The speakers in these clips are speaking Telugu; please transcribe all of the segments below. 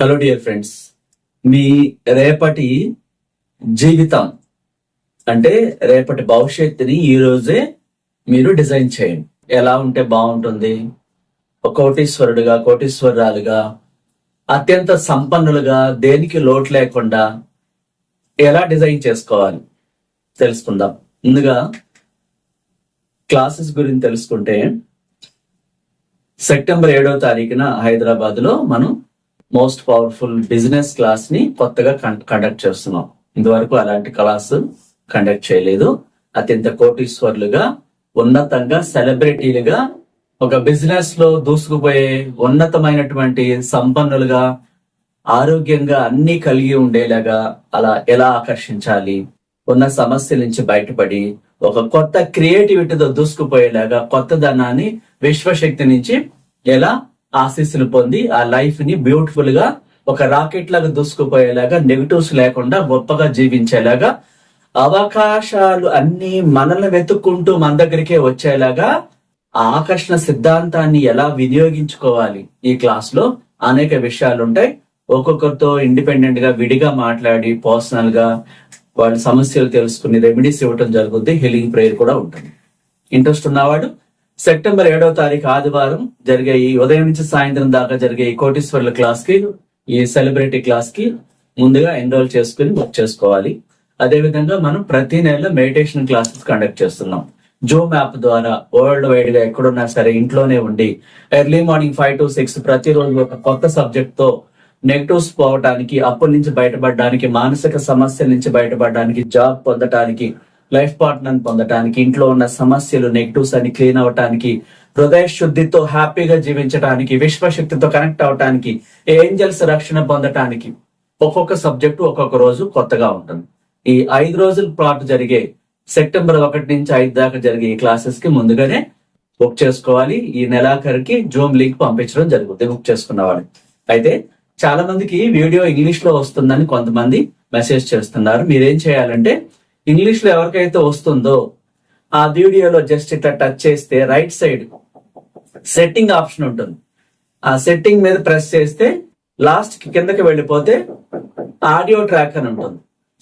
హలో డియర్ ఫ్రెండ్స్ మీ రేపటి జీవితం అంటే రేపటి భవిష్యత్తుని ఈ రోజే మీరు డిజైన్ చేయండి. ఎలా ఉంటే బాగుంటుంది? కోటీశ్వరుడుగా కోటీశ్వరాలుగా అత్యంత సంపన్నులుగా దేనికి లోటు లేకుండా ఎలా డిజైన్ చేసుకోవాలి? తెలుసుకుందాం. ముందుగా క్లాసెస్ గురించి తెలుసుకుంటే సెప్టెంబర్ ఏడవ తారీఖున హైదరాబాద్లో మనం మోస్ట్ పవర్ఫుల్ బిజినెస్ క్లాస్ని కొత్తగా కండక్ట్ చేస్తున్నాం. ఇంతవరకు అలాంటి క్లాస్ కండక్ట్ చేయలేదు. అత్యంత కోటీశ్వర్లుగా ఉన్నతంగా సెలబ్రిటీలుగా ఒక బిజినెస్లో దూసుకుపోయే ఉన్నతమైనటువంటి సంపన్నులుగా ఆరోగ్యంగా అన్ని కలిగి ఉండేలాగా అలా ఎలా ఆకర్షించాలి? ఉన్న సమస్యల నుంచి బయటపడి ఒక కొత్త క్రియేటివిటీతో దూసుకుపోయేలాగా కొత్త ధనాన్ని విశ్వశక్తి నుంచి ఎలా ఆశీస్సులు పొంది ఆ లైఫ్ని బ్యూటిఫుల్గా ఒక రాకెట్ లాగా దూసుకుపోయేలాగా నెగిటివ్స్ లేకుండా గొప్పగా జీవించేలాగా అవకాశాలు అన్ని మనల్ని వెతుక్కుంటూ మన దగ్గరికే వచ్చేలాగా ఆకర్షణ సిద్ధాంతాన్ని ఎలా వినియోగించుకోవాలి ఈ క్లాస్లో? అనేక విషయాలు ఉంటాయి. ఒక్కొక్కరితో ఇండిపెండెంట్గా విడిగా మాట్లాడి పర్సనల్గా వాళ్ళ సమస్యలు తెలుసుకుని రెమెడీస్ ఇవ్వటం జరుగుద్ది. హీలింగ్ ప్రేయర్ కూడా ఉంటుంది. ఇంట్రెస్ట్ ఉన్నవాడు సెప్టెంబర్ ఏడవ తారీఖు ఆదివారం జరిగే ఈ ఉదయం నుంచి సాయంత్రం దాకా జరిగే ఈ కోటీశ్వర్ల క్లాస్కి ఈ సెలబ్రిటీ క్లాస్కి ముందుగా ఎన్రోల్ చేసుకుని బుక్ చేసుకోవాలి. అదేవిధంగా మనం ప్రతి నెల మెడిటేషన్ క్లాసెస్ కండక్ట్ చేస్తున్నాం. జూమ్ యాప్ ద్వారా వరల్డ్ వైడ్గా ఎక్కడున్నా సరే ఇంట్లోనే ఉండి early morning five to six ప్రతిరోజు ఒక కొత్త సబ్జెక్ట్తో నెగటివ్స్ పోవటానికి అప్పుల నుంచి బయటపడడానికి మానసిక సమస్యల నుంచి బయటపడడానికి జాబ్ పొందటానికి లైఫ్ పార్ట్నర్ పొందటానికి ఇంట్లో ఉన్న సమస్యలు నెగటివ్స్ అని క్లీన్ అవటానికి హృదయ శుద్ధితో హ్యాపీగా జీవించడానికి విశ్వశక్తితో కనెక్ట్ అవటానికి ఏంజల్స్ రక్షణ పొందటానికి ఒక్కొక్క సబ్జెక్టు ఒక్కొక్క రోజు కొత్తగా ఉంటుంది. ఈ ఐదు రోజుల పాటు జరిగే సెప్టెంబర్ ఒకటి నుంచి ఐదు దాకా జరిగే ఈ క్లాసెస్కి ముందుగానే బుక్ చేసుకోవాలి. ఈ నెలాఖరికి జూమ్ లింక్ పంపించడం జరుగుతుంది బుక్ చేసుకున్న వాళ్ళు. అయితే చాలా మందికి వీడియో ఇంగ్లీష్లో వస్తుందని కొంతమంది మెసేజ్ చేస్తున్నారు. మీరేం చేయాలంటే ఇంగ్లీష్లో ఎవరికైతే వస్తుందో ఆ వీడియోలో జస్ట్ ఇట్లా టచ్ చేస్తే రైట్ సైడ్ సెట్టింగ్ ఆప్షన్ ఉంటుంది. ఆ సెట్టింగ్ మీద ప్రెస్ చేస్తే లాస్ట్ కిందకి వెళ్ళిపోతే ఆడియో ట్రాక్ అని ఉంటుంది.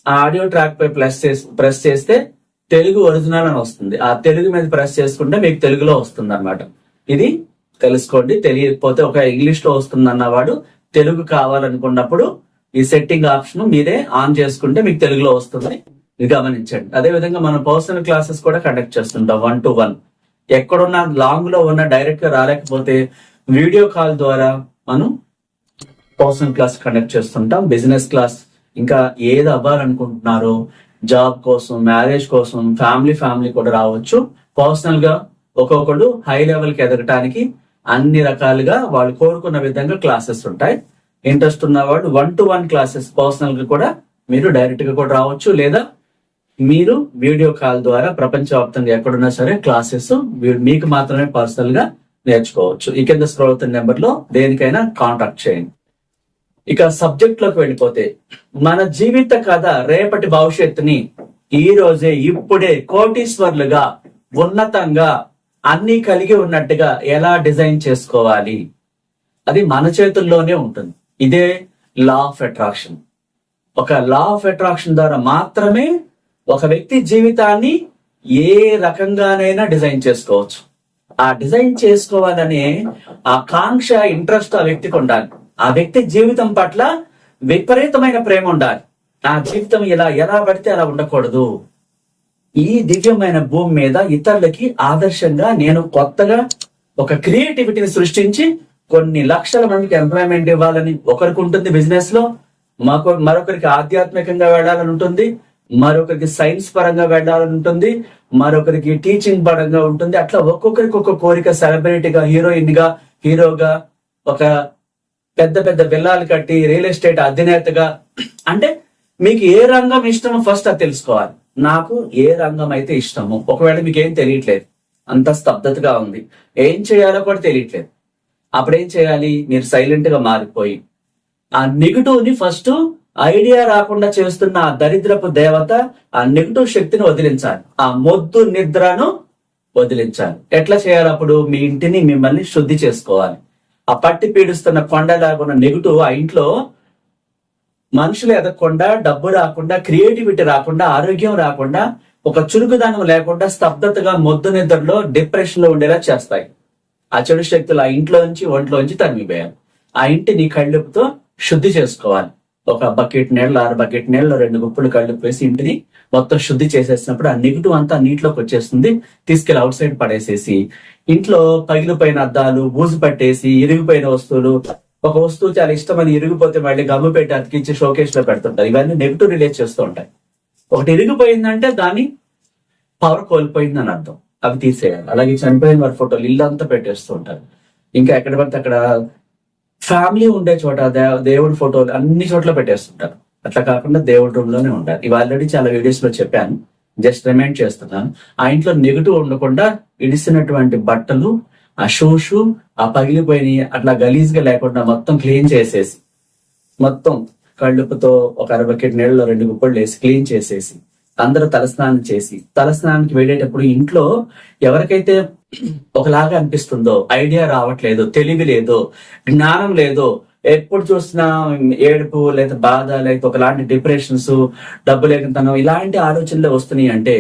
ఆ ఆడియో ట్రాక్ పై ప్లస్ చేసి ప్రెస్ చేస్తే తెలుగు ఒరిజినల్ అని వస్తుంది. ఆ తెలుగు మీద ప్రెస్ చేసుకుంటే మీకు తెలుగులో వస్తుంది అనమాట ఇది తెలుసుకోండి. తెలియకపోతే ఒక ఇంగ్లీష్లో వస్తుంది అన్నవాడు తెలుగు కావాలనుకున్నప్పుడు ఈ సెట్టింగ్ ఆప్షన్ మీరే ఆన్ చేసుకుంటే మీకు తెలుగులో వస్తుంది. గమనించండి. అదే విధంగా మనం పర్సనల్ క్లాసెస్ కూడా కండక్ట్ చేస్తుంటాం వన్ టు వన్ ఎక్కడున్నా లాంగ్లో ఉన్న డైరెక్ట్గా రాలేకపోతే వీడియో కాల్ ద్వారా మనం పర్సనల్ క్లాస్ కండక్ట్ చేస్తుంటాం. బిజినెస్ క్లాస్ ఇంకా ఏది అవ్వాలనుకుంటున్నారో జాబ్ కోసం మ్యారేజ్ కోసం ఫ్యామిలీ ఫ్యామిలీ కూడా రావచ్చు. పర్సనల్గా ఒక్కొక్కడు హై లెవెల్కి ఎదగటానికి అన్ని రకాలుగా వాళ్ళు కోరుకున్న విధంగా క్లాసెస్ ఉంటాయి. ఇంట్రెస్ట్ ఉన్నవాడు వన్ టు వన్ క్లాసెస్ పర్సనల్గా కూడా మీరు డైరెక్ట్గా కూడా రావచ్చు. లేదా మీరు వీడియో కాల్ ద్వారా ప్రపంచవ్యాప్తంగా ఎక్కడున్నా సరే క్లాసెస్ మీకు మాత్రమే పర్సనల్గా నేర్చుకోవచ్చు. ఈ కింద స్క్రోల్ అవుతున్న నెంబర్లో దేనికైనా కాంటాక్ట్ చేయండి. ఇక సబ్జెక్ట్లోకి వెళ్ళిపోతే మన జీవిత కథ రేపటి భవిష్యత్తుని ఈ రోజే ఇప్పుడే కోటీశ్వర్లుగా ఉన్నతంగా అన్ని కలిగి ఉన్నట్టుగా ఎలా డిజైన్ చేసుకోవాలి? అది మన చేతుల్లోనే ఉంటుంది. ఇదే లా ఆఫ్ అట్రాక్షన్ ఒక లా ఆఫ్ అట్రాక్షన్ ద్వారా మాత్రమే ఒక వ్యక్తి జీవితాన్ని ఏ రకంగానైనా డిజైన్ చేసుకోవచ్చు. ఆ డిజైన్ చేసుకోవాలనే ఆ కాంక్ష ఇంట్రెస్ట్ ఆ వ్యక్తికి ఉండాలి. ఆ వ్యక్తి జీవితం పట్ల విపరీతమైన ప్రేమ ఉండాలి. ఆ జీవితం ఇలా ఎలా పడితే అలా ఉండకూడదు. ఈ దివ్యమైన భూమి మీద ఇతరులకి ఆదర్శంగా నేను కొత్తగా ఒక క్రియేటివిటీని సృష్టించి కొన్ని లక్షల మందికి ఎంప్లాయ్మెంట్ ఇవ్వాలని ఒకరికి ఉంటుంది బిజినెస్లో మాకు మరొకరికి ఆధ్యాత్మికంగా వెళ్ళాలని ఉంటుంది. మరొకరికి సైన్స్ పరంగా వెళ్ళాలని ఉంటుంది మరొకరికి టీచింగ్ పరంగా ఉంటుంది. అట్లా ఒక్కొక్కరికి ఒక్కొక్క కోరిక సెలబ్రిటీగా హీరోయిన్గా హీరోగా ఒక పెద్ద పెద్ద విల్లాలు కట్టి రియల్ ఎస్టేట్ అధినేతగా. అంటే మీకు ఏ రంగం ఇష్టమో ఫస్ట్ అది తెలుసుకోవాలి. నాకు ఏ రంగం అయితే ఇష్టమో ఒకవేళ మీకు ఏం తెలియట్లేదు అంత స్తబ్దతగా ఉంది ఏం చేయాలో కూడా తెలియట్లేదు. అప్పుడేం చేయాలి? మీరు సైలెంట్గా మారిపోయి ఆ నెగిటివ్ని ఫస్ట్ ఐడియా రాకుండా చేస్తున్న ఆ దరిద్రపు దేవత ఆ నెగిటివ్ శక్తిని వదిలించాలి. ఆ మొద్దు నిద్రను వదిలించాలి. ఎట్లా చేయాలి అప్పుడు? మీ ఇంటిని మిమ్మల్ని శుద్ధి చేసుకోవాలి. ఆ పట్టి పీడిస్తున్న కొండలాగా ఉన్న నెగిటివ్ ఆ ఇంట్లో మనుషులు ఎదగకుండా డబ్బు రాకుండా క్రియేటివిటీ రాకుండా ఆరోగ్యం రాకుండా ఒక చురుకుదనం లేకుండా స్తబ్దతగా మొద్దు నిద్రలో డిప్రెషన్లో ఉండేలా చేస్తాయి. ఆ చెడు శక్తులు ఆ ఇంట్లో నుంచి ఒంట్లో నుంచి తరిమిపోయాలి ఆ ఇంటిని కళ్ళుపుతో శుద్ధి చేసుకోవాలి. ఒక బకెట్ నీళ్ళు ఆరు బకెట్ నీళ్ళు రెండు గుప్పులు కళ్ళు వేసి ఇంటిని మొత్తం శుద్ధి చేసేసినప్పుడు ఆ నెగిటివ్ అంతా నీటిలోకి వచ్చేస్తుంది. తీసుకెళ్ళి అవుట్ సైడ్ పడేసేసి ఇంట్లో పగిలిపోయిన అద్దాలు బూజు పట్టేసి ఇరిగిపోయిన వస్తువులు ఒక వస్తువు చాలా ఇష్టమని ఇరిగిపోతే మళ్ళీ గమ్ము పెట్టి అతికించి షోకేస్లో పెడుతుంటారు. ఇవన్నీ నెగిటివ్ రిలేట్ చేస్తూ ఉంటాయి. ఒకటి ఇరిగిపోయిందంటే దాని పవర్ కోల్పోయిందని అర్థం. అవి తీసేయాలి. అలాగే చనిపోయిన వారి ఫోటోలు ఇల్లు అంతా పెట్టేస్తూ ఉంటారు. ఇంకా ఎక్కడ పడితే అక్కడ ఫ్యామిలీ ఉండే చోట దే- దేవుడి ఫోటోలు అన్ని చోట్ల పెట్టేస్తుంటారు. అట్లా కాకుండా దేవుడి రూమ్లోనే ఉండాలి ఇవి ఆల్రెడీ చాలా వీడియోస్లో చెప్పాను. జస్ట్ రిమైండ్ చేస్తున్నాను. ఆ ఇంట్లో నెగిటివ్ ఉండకుండా ఇడిసినటువంటి బట్టలు ఆ షూషు ఆ పగిలిపోయిన అట్లా గలీజ్గా లేకుండా మొత్తం క్లీన్ చేసేసి మొత్తం కళ్ళుపుతో ఒక అర బకెట్ నీళ్ళలో రెండు గుప్పలు వేసి క్లీన్ చేసేసి అందరూ తలస్నానం చేసి తలస్నానానికి వెళ్ళేటప్పుడు ఇంట్లో ఎవరికైతే ఒకలాగా అనిపిస్తుందో ఐడియా రావట్లేదు తెలివి లేదు జ్ఞానం లేదు ఎప్పుడు చూసినా ఏడుపు లేదా బాధ లేకపోతే ఒకలాంటి డిప్రెషన్స్ డబ్బు లేకుంతనం ఇలాంటి ఆలోచనలు వస్తున్నాయి అంటే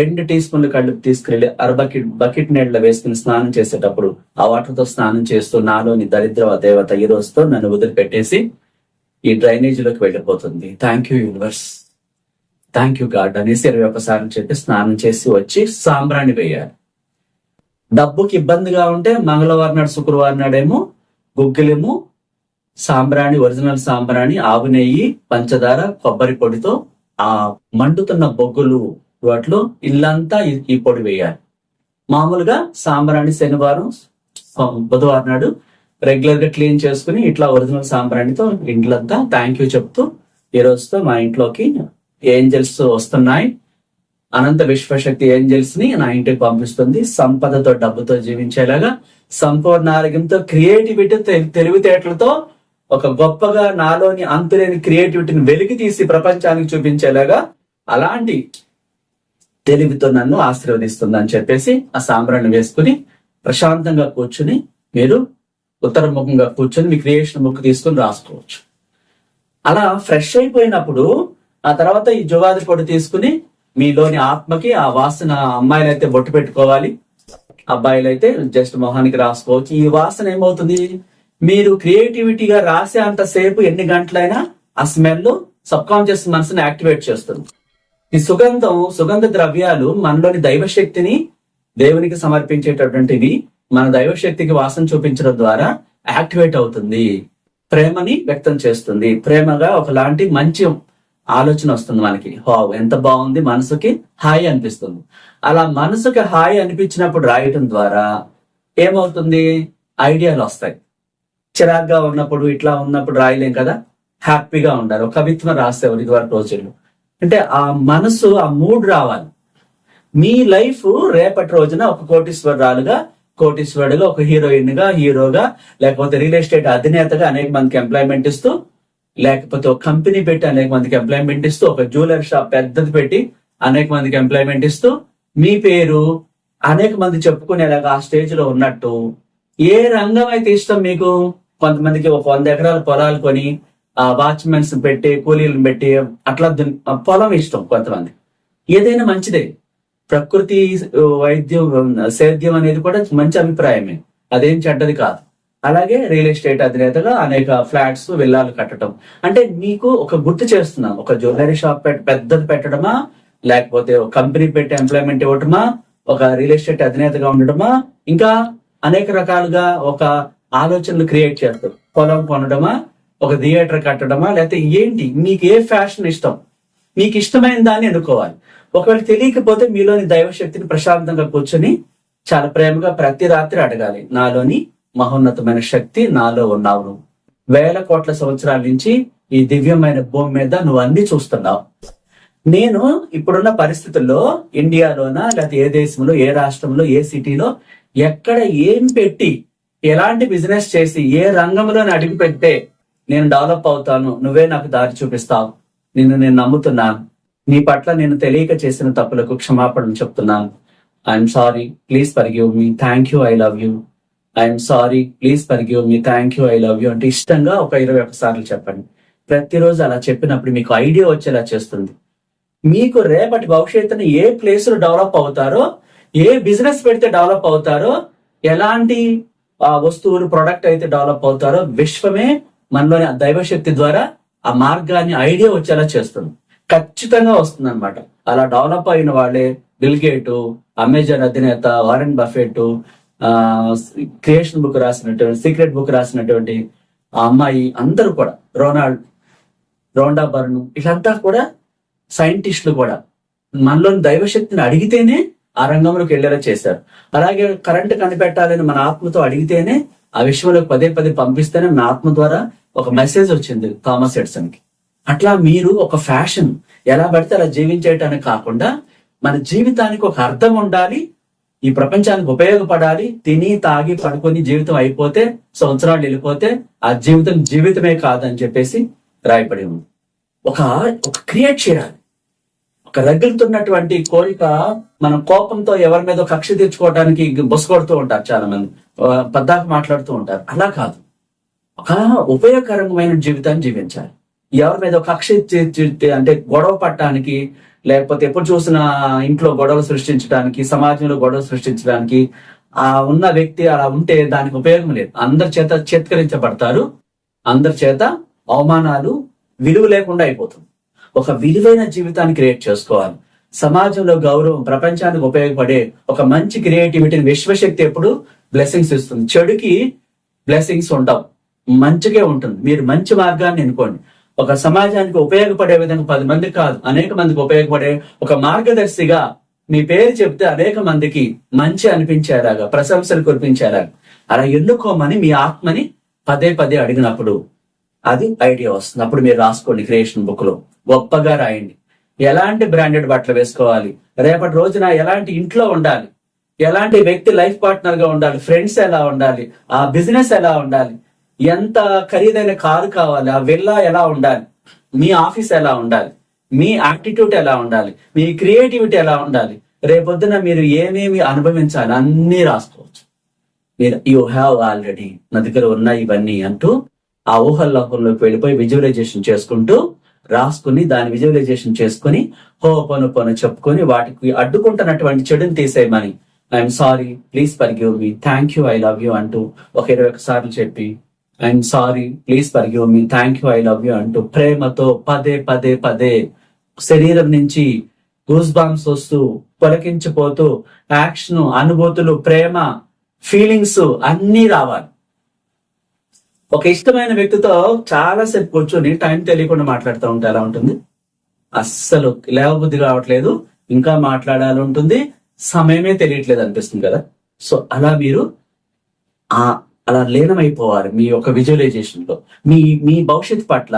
రెండు టీ స్పూన్లు కళ్ళు తీసుకెళ్ళి అర బకెట్ బకెట్ నీళ్ళలో వేసుకుని స్నానం చేసేటప్పుడు ఆ వాటర్తో స్నానం చేస్తూ నాలోని దరిద్ర దేవత ఈ రోజుతో నన్ను వదిలిపెట్టేసి ఈ డ్రైనేజీలోకి వెళ్ళిపోతుంది. Thank you universe thank you God అనేసి ఇరవై ఒకసారి చెప్పి స్నానం చేసి వచ్చి సాంబ్రాణి వేయాలి. డబ్బుకి ఇబ్బందిగా ఉంటే మంగళవారం నాడు శుక్రవారం నాడేమో గుగ్గిలేమో సాంబ్రాణి ఒరిజినల్ సాంబ్రాణి ఆవు నెయ్యి పంచదార కొబ్బరి పొడితో ఆ మండుతున్న బొగ్గులు వాటిలో ఇల్లంతా ఈ- పొడి వేయాలి. మామూలుగా సాంబ్రాణి శనివారం బుధవారం నాడు రెగ్యులర్గా క్లీన్ చేసుకుని ఇట్లా ఒరిజినల్ సాంబ్రాణితో ఇంట్లంతా థ్యాంక్ యూ చెప్తూ ఈ రోజుతో మా ఇంట్లోకి ఏంజల్స్ వస్తున్నాయి. అనంత విశ్వశక్తి ఏంజల్స్ని నా ఇంటికి పంపిస్తుంది. సంపదతో డబ్బుతో జీవించేలాగా సంపూర్ణ ఆరోగ్యంతో క్రియేటివిటీ తెలివితేటలతో ఒక గొప్పగా నాలోని అంతులేని క్రియేటివిటీని వెలికి తీసి ప్రపంచానికి చూపించేలాగా అలాంటి తెలివితో నన్ను ఆశీర్వదిస్తుంది అని చెప్పేసి ఆ సాంబ్రాన్ని వేసుకుని ప్రశాంతంగా కూర్చుని మీరు ఉత్తర ముఖంగా కూర్చొని మీ క్రియేషన్ బుక్ తీసుకుని రాసుకోవచ్చు. అలా ఫ్రెష్ అయిపోయినప్పుడు ఆ తర్వాత ఈ జువాది పొడి తీసుకుని మీలోని ఆత్మకి ఆ వాసన అమ్మాయిలు అయితే బొట్టు పెట్టుకోవాలి. అబ్బాయిలు అయితే జస్ట్ మొహానికి రాసుకోవచ్చు. ఈ వాసన ఏమవుతుంది? మీరు క్రియేటివిటీగా రాసే అంత సేపు ఎన్ని గంటలైనా ఆ స్మెల్ సబ్ కాన్షియస్ మనసుని యాక్టివేట్ చేస్తుంది. ఈ సుగంధం సుగంధ ద్రవ్యాలు మనలోని దైవశక్తిని దేవునికి సమర్పించేటటువంటివి మన దైవశక్తికి వాసన చూపించడం ద్వారా యాక్టివేట్ అవుతుంది. ప్రేమని వ్యక్తం చేస్తుంది. ప్రేమగా ఒకలాంటి మంచి ఆలోచన వస్తుంది మనకి. వావ్ ఎంత బాగుంది మనసుకి హాయి అనిపిస్తుంది. అలా మనసుకి హాయి అనిపించినప్పుడు రాయటం ద్వారా ఏమవుతుంది? ఐడియాలు వస్తాయి. చిరాగ్గా ఉన్నప్పుడు ఇట్లా ఉన్నప్పుడు రాయలేం కదా? హ్యాపీగా ఉండాలి. ఒక కవిత్వం రాసేవారు ఇదివరకు రోజుల్లో అంటే ఆ మనసు ఆ మూడ్ రావాలి. మీ లైఫ్ రేపటి రోజున ఒక కోటీశ్వరరాలుగా కోటీశ్వరుడుగా ఒక హీరోయిన్గా హీరోగా లేకపోతే రియల్ ఎస్టేట్ అధినేతగా అనేక మందికి ఎంప్లాయ్మెంట్ ఇస్తూ లేకపోతే ఒక కంపెనీ పెట్టి అనేక మందికి ఎంప్లాయ్మెంట్ ఇస్తూ ఒక జ్యువెలరీ షాప్ పెద్దది పెట్టి అనేక మందికి ఎంప్లాయ్మెంట్ ఇస్తూ మీ పేరు అనేక మంది చెప్పుకునేలాగా ఆ స్టేజ్లో ఉన్నట్టు ఏ రంగం అయితే ఇష్టం మీకు? కొంతమందికి ఒక వంద ఎకరాల పొలాలు కొని ఆ వాచ్మెన్స్ పెట్టి కూలీలను పెట్టి అట్లా పొలం ఇష్టం కొంతమంది. ఏదైనా మంచిదే. ప్రకృతి వైద్యం సేద్యం అనేది కూడా మంచి అభిప్రాయమే. అదేం చెడ్డది కాదు. అలాగే రియల్ ఎస్టేట్ అధినేతగా అనేక ఫ్లాట్స్ విల్లాలు కట్టడం. అంటే మీకు ఒక గుర్తు చేస్తున్నాం ఒక జ్యువెలరీ షాప్ పెట్ పెద్దది పెట్టడమా? లేకపోతే ఒక కంపెనీ పెట్టి ఎంప్లాయ్మెంట్ ఇవ్వటమా? ఒక రియల్ ఎస్టేట్ అధినేతగా ఉండడమా ఇంకా అనేక రకాలుగా ఒక ఆలోచనలు క్రియేట్ చేస్తారు పొలం కొనడమా? ఒక థియేటర్ కట్టడమా? లేకపోతే ఏంటి? మీకు ఏ ఫ్యాషన్ ఇష్టం? మీకు ఇష్టమైన దాన్ని ఎన్నుకోవాలి. ఒకవేళ తెలియకపోతే మీలోని దైవశక్తిని ప్రశాంతంగా కూర్చొని చాలా ప్రేమగా ప్రతి రాత్రి అడగాలి. నాలోని మహోన్నతమైన శక్తి నాలో ఉన్నావు నువ్వు. వేల కోట్ల సంవత్సరాల నుంచి ఈ దివ్యమైన భూమి మీద నువ్వు అన్ని చూస్తున్నావు. నేను ఇప్పుడున్న పరిస్థితుల్లో ఇండియాలోన లేకపోతే ఏ దేశంలో ఏ రాష్ట్రంలో ఏ సిటీలో ఎక్కడ ఏం పెట్టి ఎలాంటి బిజినెస్ చేసి ఏ రంగంలో అడుగు పెడితే నేను డెవలప్ అవుతాను నువ్వే నాకు దారి చూపిస్తావు. నిన్ను నేను నమ్ముతున్నాను. నీ పట్ల నేను తెలియక చేసిన తప్పులకు క్షమాపణ చెప్తున్నాను. I'm sorry please forgive me thank you I love you I'm sorry please forgive me thank you I love you అంటే ఇష్టంగా ఒక ఇరవై ఒక్క సార్లు చెప్పండి. ప్రతిరోజు అలా చెప్పినప్పుడు మీకు ఐడియా వచ్చేలా చేస్తుంది. మీకు రేపటి భవిష్యత్తుని ఏ ప్లేస్లో డెవలప్ అవుతారో ఏ బిజినెస్ పెడితే డెవలప్ అవుతారో ఎలాంటి ఆ వస్తువులు ప్రొడక్ట్ అయితే డెవలప్ అవుతారో విశ్వమే మనలోని ఆ దైవశక్తి ద్వారా ఆ మార్గాన్ని ఐడియా వచ్చేలా చేస్తుంది. ఖచ్చితంగా వస్తుంది అనమాట అలా డెవలప్ అయిన వాళ్ళే బిల్గేటు అమెజాన్ అధినేత వారెన్ బఫెట్ క్రియేషన్ బుక్ రాసినటువంటి సీక్రెట్ బుక్ రాసినటువంటి ఆ అమ్మాయి అందరూ కూడా రోనాల్డ్ రోండా బర్ను ఇట్లంతా కూడా సైంటిస్టులు కూడా మనలోని దైవశక్తిని అడిగితేనే ఆ రంగంలోకి వెళ్ళేలా చేశారు. అలాగే కరెంట్ కనిపెట్టాలని మన ఆత్మతో అడిగితేనే ఆ విషయంలోకి పదే పదే పంపిస్తేనే మన ఆత్మ ద్వారా ఒక మెసేజ్ వచ్చింది థామస్ ఎడ్సన్కి అట్లా మీరు ఒక ఫ్యాషన్ ఎలా పడితే అలా జీవించేయటానికి కాకుండా మన జీవితానికి ఒక అర్థం ఉండాలి ఈ ప్రపంచానికి ఉపయోగపడాలి తిని తాగి పడుకొని జీవితం అయిపోతే సంవత్సరాలు వెళ్ళిపోతే ఆ జీవితం జీవితమే కాదని చెప్పేసి రాయబడి ఉంది. ఒక ఒక క్రియేట్ చేయాలి. ఒక రగులుతున్నటువంటి కోరిక మనం కోపంతో ఎవరి మీద కక్ష తీర్చుకోవడానికి బొస్ కొడుతూ ఉంటారు చాలా మంది ఆ, పద్దాక మాట్లాడుతూ ఉంటారు. అలా కాదు. ఒక ఉపయోగకరమైన జీవితాన్ని జీవించాలి. ఎవరి మీద కక్ష అంటే గొడవ పట్టడానికి లేకపోతే ఎప్పుడు చూసినా ఇంట్లో గొడవలు సృష్టించడానికి సమాజంలో గొడవలు సృష్టించడానికి ఆ ఉన్న వ్యక్తి అలా ఉంటే దానికి ఉపయోగం లేదు. అందరి చేత చేత్కరించబడతారు. అందరి చేత అవమానాలు విలువ లేకుండా అయిపోతుంది. ఒక విలువైన జీవితాన్ని క్రియేట్ చేసుకోవాలి. సమాజంలో గౌరవం ప్రపంచానికి ఉపయోగపడే ఒక మంచి క్రియేటివిటీని విశ్వశక్తి ఎప్పుడు బ్లెస్సింగ్స్ ఇస్తుంది. చెడుకి బ్లెస్సింగ్స్ ఉండవు. మంచిగా ఉంటుంది. మీరు మంచి మార్గాన్ని ఎన్నుకోండి. ఒక సమాజానికి ఉపయోగపడే విధంగా పది మంది కాదు అనేక మందికి ఉపయోగపడే ఒక మార్గదర్శిగా మీ పేరు చెప్తే అనేక మందికి మంచి అనిపించేలాగా ప్రశంసలు కురిపించేలాగా. అలా ఎన్నుకోమని మీ ఆత్మని పదే పదే అడిగినప్పుడు అది ఐడియా వస్తుంది. అప్పుడు మీరు రాసుకోండి క్రియేషన్ బుక్లో గొప్పగా రాయండి. ఎలాంటి బ్రాండెడ్ బట్టలు వేసుకోవాలి? రేపటి రోజున ఎలాంటి ఇంట్లో ఉండాలి? ఎలాంటి వ్యక్తి లైఫ్ పార్ట్నర్గా ఉండాలి? ఫ్రెండ్స్ ఎలా ఉండాలి? ఆ బిజినెస్ ఎలా ఉండాలి? ఎంత ఖరీదైన కారు కావాలి ఆ వెళ్ళా ఎలా ఉండాలి మీ ఆఫీస్ ఎలా ఉండాలి మీ యాటిట్యూడ్ ఎలా ఉండాలి మీ క్రియేటివిటీ ఎలా ఉండాలి రేపొద్దున మీరు ఏమేమి అనుభవించాలి అన్నీ రాసుకోవచ్చు. మీరు యూ హ్యావ్ ఆల్రెడీ నా దగ్గర ఉన్నాయి ఇవన్నీ అంటూ ఆ ఊహల్లోకంలోకి వెళ్ళిపోయి విజువలైజేషన్ చేసుకుంటూ రాసుకుని దాని విజువలైజేషన్ చేసుకుని హో పను పను చెప్పుకొని వాటికి అడ్డుకుంటున్నటువంటి చెడుని తీసేయమని. I'm sorry please forgive me thank you I love you అంటూ ఒక ఇరవై ఒకసారి సార్లు చెప్పి I'm sorry please forgive me thank you I love you అంటూ ప్రేమతో పదే పదే పదే శరీరం నుంచి గూస్ బాంబ్స్ వస్తూ పొలకించిపోతూ యాక్షన్ అనుభూతులు ప్రేమ ఫీలింగ్స్ అన్నీ రావాలి. ఒక ఇష్టమైన వ్యక్తితో చాలా సేపు కూర్చొని టైం తెలియకుండా మాట్లాడుతూ ఉంటే ఎలా ఉంటుంది? అస్సలు లేవబుద్ధి కావట్లేదు. ఇంకా మాట్లాడాలి ఉంటుంది. సమయమే తెలియట్లేదు అనిపిస్తుంది కదా. సో అలా మీరు ఆ అలా లీనమైపోవాలి మీ యొక్క విజువలైజేషన్లో మీ మీ భవిష్యత్ పట్ల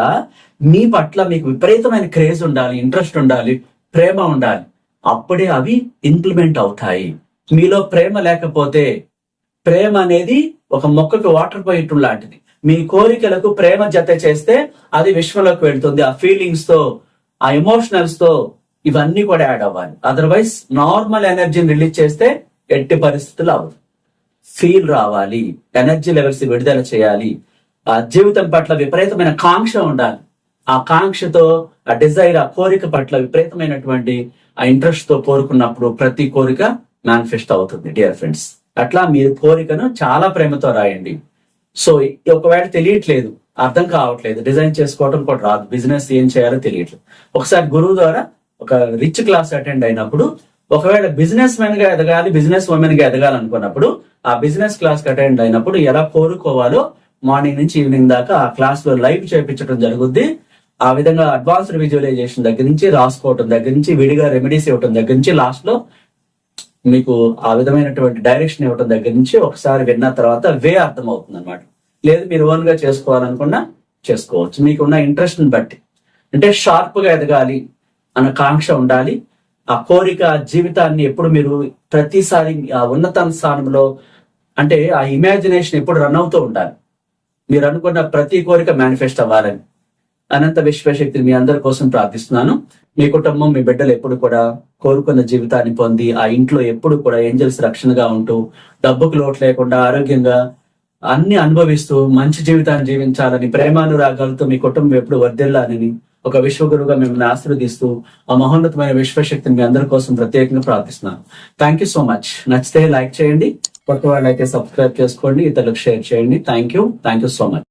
మీ పట్ల మీకు విపరీతమైన క్రేజ్ ఉండాలి ఇంట్రెస్ట్ ఉండాలి ప్రేమ ఉండాలి. అప్పుడే అవి ఇంప్లిమెంట్ అవుతాయి. మీలో ప్రేమ లేకపోతే ప్రేమ అనేది ఒక మొక్కకు వాటర్ పోయటం లాంటిది. మీ కోరికలకు ప్రేమ జత చేస్తే అది విశ్వంలోకి వెళ్తుంది. ఆ ఫీలింగ్స్తో ఆ ఎమోషనల్స్తో ఇవన్నీ కూడా యాడ్ అవ్వాలి. అదర్వైజ్ నార్మల్ ఎనర్జీని రిలీజ్ చేస్తే ఎట్టి పరిస్థితులు అవ్వదు. ఫీల్ రావాలి ఎనర్జీ లెవెల్స్ విడుదల చేయాలి ఆ జీవితం పట్ల విపరీతమైన కాంక్ష ఉండాలి. ఆ కాంక్షతో ఆ డిజైర్ ఆ కోరిక పట్ల విపరీతమైనటువంటి ఆ ఇంట్రెస్ట్తో కోరుకున్నప్పుడు ప్రతి కోరిక మేనిఫెస్ట్ అవుతుంది డియర్ ఫ్రెండ్స్. అట్లా మీరు కోరికను చాలా ప్రేమతో రాయండి. సో ఒకవేళ తెలియట్లేదు అర్థం కావట్లేదు డిజైన్ చేసుకోవడం కూడా రాదు బిజినెస్ ఏం చేయాలో తెలియట్లేదు. ఒకసారి గురువు ద్వారా ఒక రిచ్ క్లాస్ అటెండ్ అయినప్పుడు ఒకవేళ బిజినెస్ మెన్గా ఎదగాలి బిజినెస్ ఉమెన్గా ఎదగాలనుకున్నప్పుడు ఆ బిజినెస్ క్లాస్కి అటెండ్ అయినప్పుడు ఎలా కోరుకోవాలో మార్నింగ్ నుంచి ఈవినింగ్ దాకా ఆ క్లాస్లో లైవ్ చేయించడం జరుగుద్ది. ఆ విధంగా అడ్వాన్స్డ్ విజువలైజేషన్ దగ్గర నుంచి రాసుకోవటం దగ్గర నుంచి విడిగా రెమెడీస్ ఇవ్వటం దగ్గర నుంచి లాస్ట్లో మీకు ఆ విధమైనటువంటి డైరెక్షన్ ఇవ్వటం దగ్గర నుంచి ఒకసారి విన్న తర్వాత వే అర్థం అవుతుంది అనమాట లేదు మీరు ఓన్గా చేసుకోవాలనుకున్నా చేసుకోవచ్చు. మీకున్న ఇంట్రెస్ట్ని బట్టి. అంటే షార్ప్గా ఎదగాలి అన్న కాంక్ష ఉండాలి. ఆ కోరిక జీవితాన్ని ఎప్పుడు మీరు ప్రతిసారి ఆ ఉన్నత స్థానంలో అంటే ఆ ఇమాజినేషన్ ఎప్పుడు రన్ అవుతూ ఉండాలి. మీరు అనుకున్న ప్రతి కోరిక మేనిఫెస్ట్ అవ్వాలని. అనంత విశ్వశక్తిని మీ అందరి కోసం ప్రార్థిస్తున్నాను. మీ కుటుంబం మీ బిడ్డలు ఎప్పుడు కూడా కోరుకున్న జీవితాన్ని పొంది ఆ ఇంట్లో ఎప్పుడు కూడా ఏంజల్స్ రక్షణగా ఉంటూ డబ్బుకు లోటు లేకుండా ఆరోగ్యంగా అన్ని అనుభవిస్తూ మంచి జీవితాన్ని జీవించాలని ప్రేమానురాగాలతో మీ కుటుంబం ఎప్పుడు వర్దిల్లాలని ఒక విశ్వగురుగా మిమ్మల్ని ఆశీర్వదిస్తూ ఆ మహోన్నతమైన విశ్వశక్తిని మీ అందరి కోసం ప్రత్యేకంగా ప్రార్థిస్తున్నాను. థ్యాంక్ యూ సో మచ్ నచ్చితే లైక్ చేయండి. కొత్త వాళ్ళు అయితే సబ్స్క్రైబ్ చేసుకోండి. ఇతరులకు షేర్ చేయండి. Thank you thank you so much